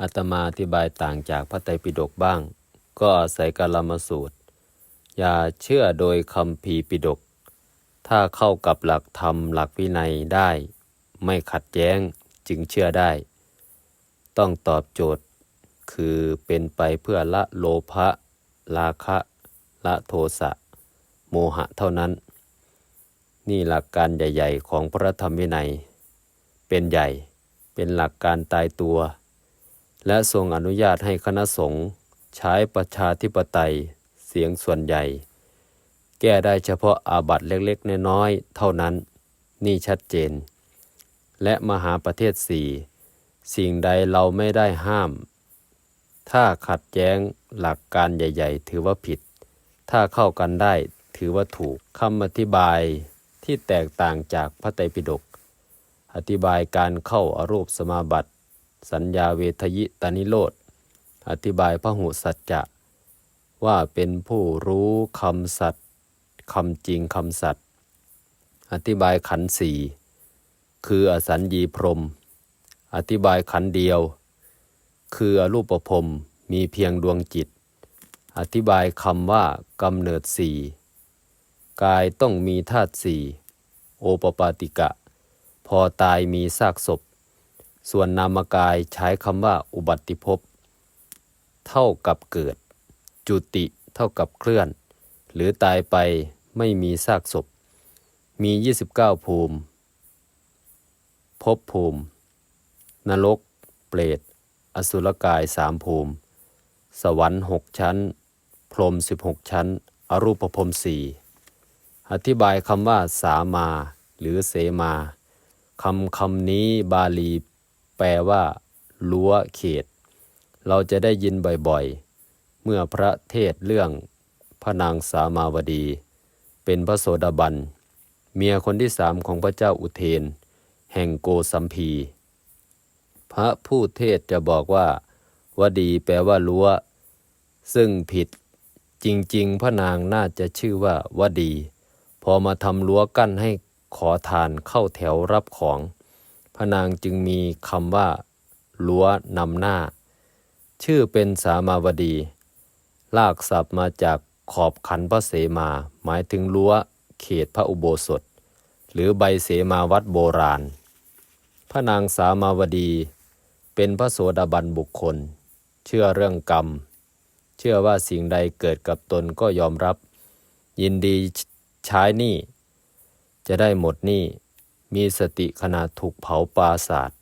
อาตมาอธิบายต่างจากพระไตรปิฎกบ้าง ก็อาศัยกาลมาสูตร อย่าเชื่อโดยคำพีปิฎกถ้าเข้ากับหลักธรรมหลักวินัยได้ ไม่ขัดแย้งจึงเชื่อได้ ต้องตอบโจทย์ คือเป็นไปเพื่อละโลภะราคะละโทสะ โมหะเท่านั้น นี่หลักการใหญ่ ๆ ของพระธรรมวินัย เป็นใหญ่เป็นหลักการตายตัว และทรงอนุญาตให้คณะสงฆ์ใช้ประชาธิปไตยเสียงส่วนใหญ่ แก้ได้เฉพาะอาบัตเล็กๆ น้อยๆ เท่านั้น นี่ชัดเจน และมหาประเทศสี่สิ่งใดเราไม่ได้ห้าม ถ้าขัดแย้งหลักการใหญ่ ๆ ถือว่าผิด ถ้าเข้ากันได้ถือว่าถูกคำอธิบายที่แตกต่างจากพระไตรปิฎกอธิบายการเข้าอารูปสมาบัติ สัญญาเวทยิตานิโรธ อธิบายพระหุสัจจะว่าเป็นผู้รู้คำสัตย์คำจริงคำสัตย์อธิบายขันสี่ คืออสัญญีพรม อธิบายขันเดียว คืออรูปภพมีเพียงดวงจิต อธิบายคำว่ากำเนิดสี่กายต้องมีธาตุสี่โอปปาติกะ พอตายมีซากศพ ส่วนนามกายใช้คำว่าอุบัติภพเท่ากับเกิด จุติเท่ากับเคลื่อน หรือตายไปไม่มีซากศพ มี 29 ภูมิภพภูมิ นรก เปรต อสุรกายสามภูมิ สวรรค์หกชั้น พรหมสิบหกชั้น อรูปภพสี่อธิบายคำว่าสามา หรือเสมาคำคำนี้บาลี แปลว่ารั้วเขต เราจะได้ยินบ่อยๆ เมื่อพระเทศเรื่องพระนางสามาวดี เป็นพระโสดาบัน เมียคนที่สามของพระเจ้าอุเทน แห่งโกสัมพี พระผู้เทศจะบอกว่าวดีแปลว่ารั้ว ซึ่งผิดจริงๆ พระนางน่าจะชื่อว่าวดี พอมาทำรั้วกั้นให้ขอทานเข้าแถวรับของ พระนางจึงมีคำว่ารั้วนำหน้า ชื่อเป็นสามาวดี ลากศัพท์มาจากขอบขันพระเสมา หมายถึงรั้วเขตพระอุโบสถ หรือใบเสมาวัดโบราณ พระนางสามาวดี เป็นพระโสดาบันบุคคล เชื่อเรื่องกรรม เชื่อว่าสิ่งใดเกิดกับตนก็ยอมรับ ยินดีใช้หนี้จะได้หมดหนี้ มีสติขณะถูกเผาปราศาสตร์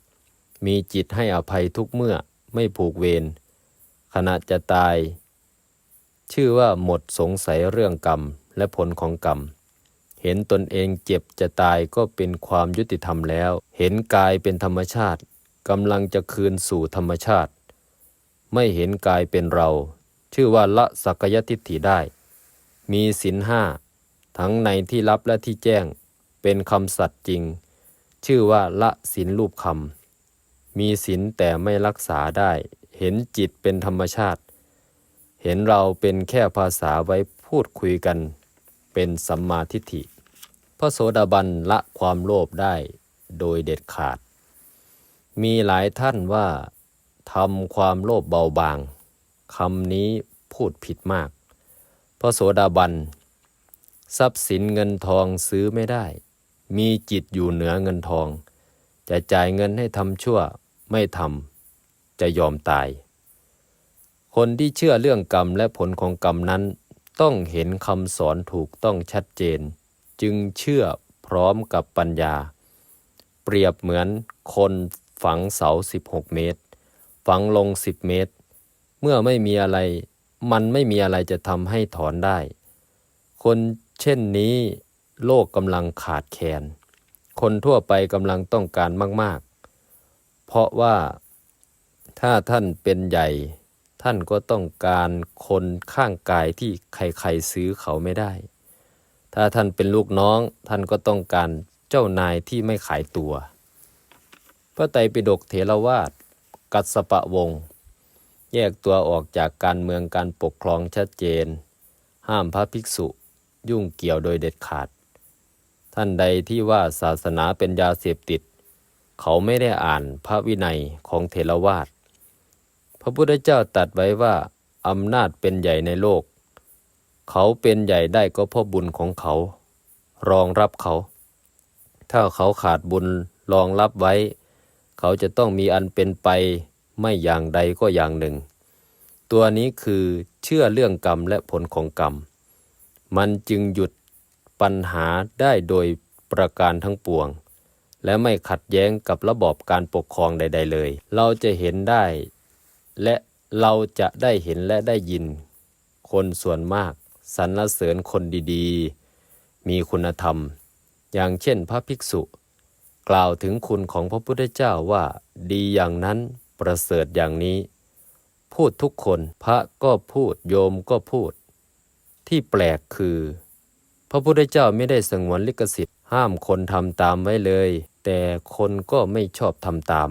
มีจิตให้อภัยทุกเมื่อไม่ผูกเวรขณะจะตาย ชื่อว่าหมดสงสัยเรื่องกรรมและผลของกรรม เห็นตนเองเจ็บจะตายก็เป็นความยุติธรรมแล้ว เห็นกายเป็นธรรมชาติกำลังจะคืนสู่ธรรมชาติ ไม่เห็นกายเป็นเรา ชื่อว่าละสักยทิฏฐิได้ มีศีลห้าทั้งในที่ลับและที่แจ้ง เป็นคำสัตย์จริง ชื่อว่าละศีลรูปคำมีศีลแต่ไม่รักษาได้ เห็นจิตเป็นธรรมชาติ เห็นเราเป็นแค่ภาษาไว้พูดคุยกัน เป็นสัมมาทิฏฐิพระโสดาบันละความโลภได้โดยเด็ดขาด มีหลายท่านว่าทำความโลภเบาบางคำนี้พูดผิดมาก พระโสดาบัน ทรัพย์สินเงินทองซื้อไม่ได้ มีจิตอยู่เหนือเงินทอง จะจ่ายเงินให้ทำชั่วไม่ทำจะยอมตาย คนที่เชื่อเรื่องกรรมและผลของกรรมนั้น ต้องเห็นคำสอนถูกต้องชัดเจน จึงเชื่อพร้อมกับปัญญา เปรียบเหมือนคนฝังเสา 16 เมตร ฝังลง 10 เมตร เมื่อไม่มีอะไร มันไม่มีอะไรจะทำให้ถอนได้ คนเช่นนี้ โลกกำลังขาดแคลน คนทั่วไปกำลังต้องการมาก ๆ เพราะว่าถ้าท่านเป็นใหญ่ ท่านก็ต้องการคนข้างกายที่ใครๆซื้อเขาไม่ได้ ถ้าท่านเป็นลูกน้อง ท่านก็ต้องการเจ้านายที่ไม่ขายตัว พระไตรปิฎกเถรวาท กัสปะวงศ์แยกตัวออกจากการเมืองการปกครองชัดเจน ห้ามพระภิกษุยุ่งเกี่ยวโดยเด็ดขาด ท่านใดที่ว่าศาสนาเป็นยาเสพติด เขาไม่ได้อ่านพระวินัยของเถรวาทพระพุทธเจ้าตรัสไว้ว่าอำนาจเป็นใหญ่ในโลก เขาเป็นใหญ่ได้ก็เพราะบุญของเขา รองรับเขา ถ้าเขาขาดบุญรองรับไว้ เขาจะต้องมีอันเป็นไปไม่อย่างใดก็อย่างหนึ่ง ตัวนี้คือเชื่อเรื่องกรรมและผลของกรรม มันจึงหยุด ปัญหาได้โดยประการทั้งปวง และไม่ขัดแย้งกับระบอบการปกครองใด ๆ เลย เราจะเห็นได้ และเราจะได้เห็นและได้ยิน คนส่วนมากสรรเสริญคนดีๆ มีคุณธรรม อย่างเช่นพระภิกษุ กล่าวถึงคุณของพระพุทธเจ้าว่าดีอย่างนั้นประเสริฐอย่างนี้ พูดทุกคนพระก็พูดโยมก็พูด ที่แปลกคือ พระพุทธเจ้าไม่ได้สงวนลิขสิทธิ์ห้ามคนทำตามไว้เลย แต่คนก็ไม่ชอบทำตาม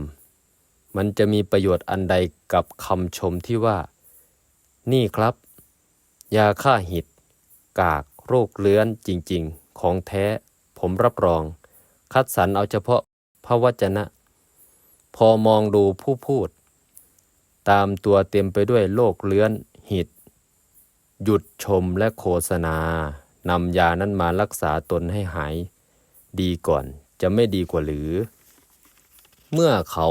มันจะมีประโยชน์อันใดกับคำชมที่ว่า นี่ครับ ยาฆ่าหิดกากโรคเลื้อนจริงๆ ของแท้ ผมรับรอง คัดสรรเอาเฉพาะพระวจนะ พอมองดูผู้พูด ตามตัวเต็มไปด้วยโรคเลื้อนหิด หยุดชมและโฆษณา นำยานั้นมารักษาตนให้หายดีก่อนจะไม่ดีกว่าหรือ เมื่อเขา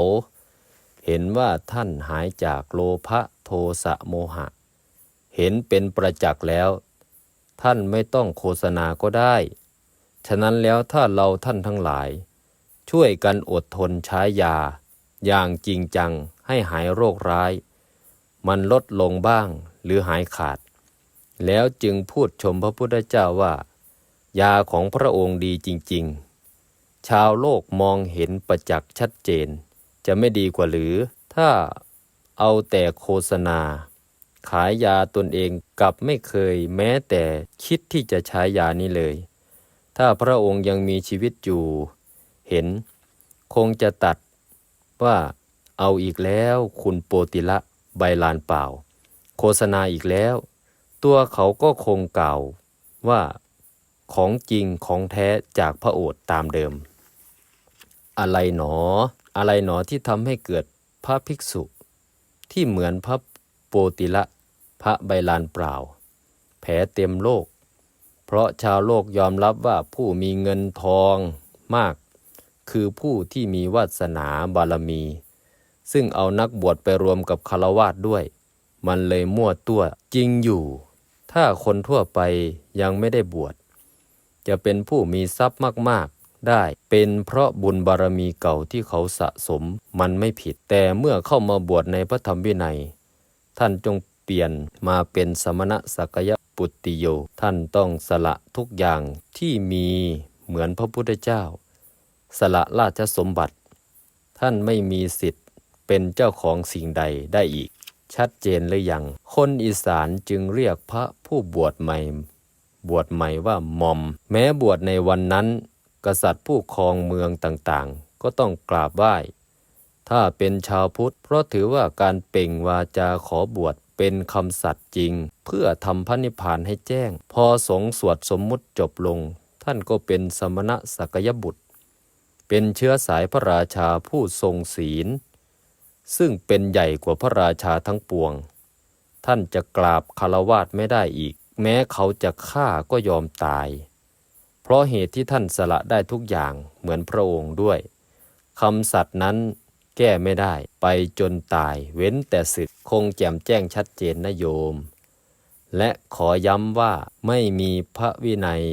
เห็นว่าท่านหายจากโลภะโทสะโมหะ เห็นเป็นประจักษ์แล้ว ท่านไม่ต้องโฆษณาก็ได้ ฉะนั้นแล้วถ้าเราท่านทั้งหลาย ช่วยกันอดทนใช้ยา อย่างจริงจังให้หายโรคร้าย มันลดลงบ้างหรือหายขาด แล้วจึงพูดชมพระพุทธเจ้าว่า ยาของพระองค์ดีจริง ๆ ชาวโลกมองเห็นประจักษ์ชัดเจน จะไม่ดีกว่าหรือ ถ้าเอาแต่โฆษณา ขายยาตนเองกับไม่เคยแม้แต่คิดที่จะใช้ยานี้เลย ถ้าพระองค์ยังมีชีวิตอยู่ เห็น คงจะตัดว่าเอาอีกแล้วคุณโปติละใบลานเปล่า โฆษณาอีกแล้ว ตัวเขาก็คงกล่าวว่าของจริงของแท้จากพระโอษฐ์ตามเดิม อะไรหนอ อะไรหนอที่ทำให้เกิดพระภิกษุ ที่เหมือนพระโปติละพระใบลานเปล่า แผลเต็มโลก เพราะชาวโลกยอมรับว่าผู้มีเงินทองมาก คือผู้ที่มีวาสนาบารมี ซึ่งเอานักบวชไปรวมกับคารวาสด้วย มันเลยมั่วตัวจริงอยู่ ถ้าคนทั่วไปยังไม่ได้บวช จะเป็นผู้มีทรัพย์มาก ๆ ได้ เป็นเพราะบุญบารมีเก่าที่เขาสะสมมันไม่ผิด แต่เมื่อเข้ามาบวชในพระธรรมวินัย ท่านจงเปลี่ยนมาเป็นสมณะสักยปุตติโย ท่านต้องสละทุกอย่างที่มีเหมือนพระพุทธเจ้า สละราชสมบัติ ท่านไม่มีสิทธิ์เป็นเจ้าของสิ่งใดได้อีก ชัดเจนหรือยัง คนอีสานจึงเรียกพระผู้บวชใหม่ บวชใหม่ว่ามอม แม้บวชในวันนั้น กษัตริย์ผู้ครองเมืองต่างๆ ก็ต้องกราบไหว้ ถ้าเป็นชาวพุทธ เพราะถือว่าการเป่งวาจาขอบวชเป็นคำสัตย์จริง เพื่อทำพระนิพพานให้แจ้ง พอสงสวดสมมุติจบลง ท่านก็เป็นสมณะสักยบุตร เป็นเชื้อสายพระราชาผู้ทรงศีล ซึ่งเป็นใหญ่กว่าพระราชาทั้งปวง ท่านจะกราบคารวาสไม่ได้อีก แม้เขาจะฆ่าก็ยอมตาย เพราะเหตุที่ท่านสละได้ทุกอย่างเหมือนพระองค์ด้วยคำสัตย์นั้นแก้ไม่ได้ไปจนตายเว้นแต่สึกคงแจ่มแจ้งชัดเจนนะโยม และขอย้ำว่าไม่มีพระวินัย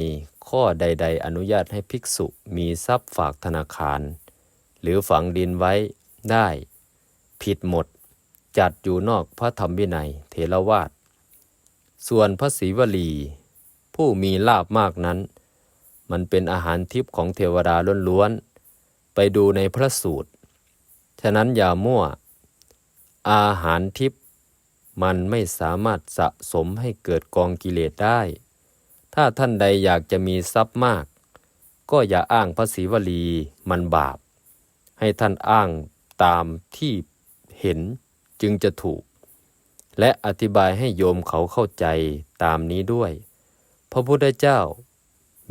ข้อใด ๆ อนุญาตให้ภิกษุมีทรัพย์ฝากธนาคาร หรือฝังดินไว้ได้ ผิดหมด จัดอยู่นอกพระธรรมวินัยเทรวาสส่วนพระศรีวลี ผู้มีลาบมากนั้น มันเป็นอาหารทิพย์ของเทวดาล้วนๆ ไปดูในพระสูตร ฉะนั้นอย่ามั่ว อาหารทิพย์มันไม่สามารถสะสมให้เกิดกองกิเลสได้ ถ้าท่านใดอยากจะมีทรัพย์มาก ก็อย่าอ้างพระศรีวลีมันบาป ให้ท่านอ้างตามที่ เห็นจึงจะถูก และอธิบายให้โยมเขาเข้าใจตามนี้ด้วย พระพุทธเจ้า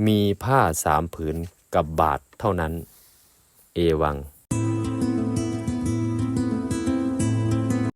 มีผ้าสามผืนกับบาทเท่านั้น เอวัง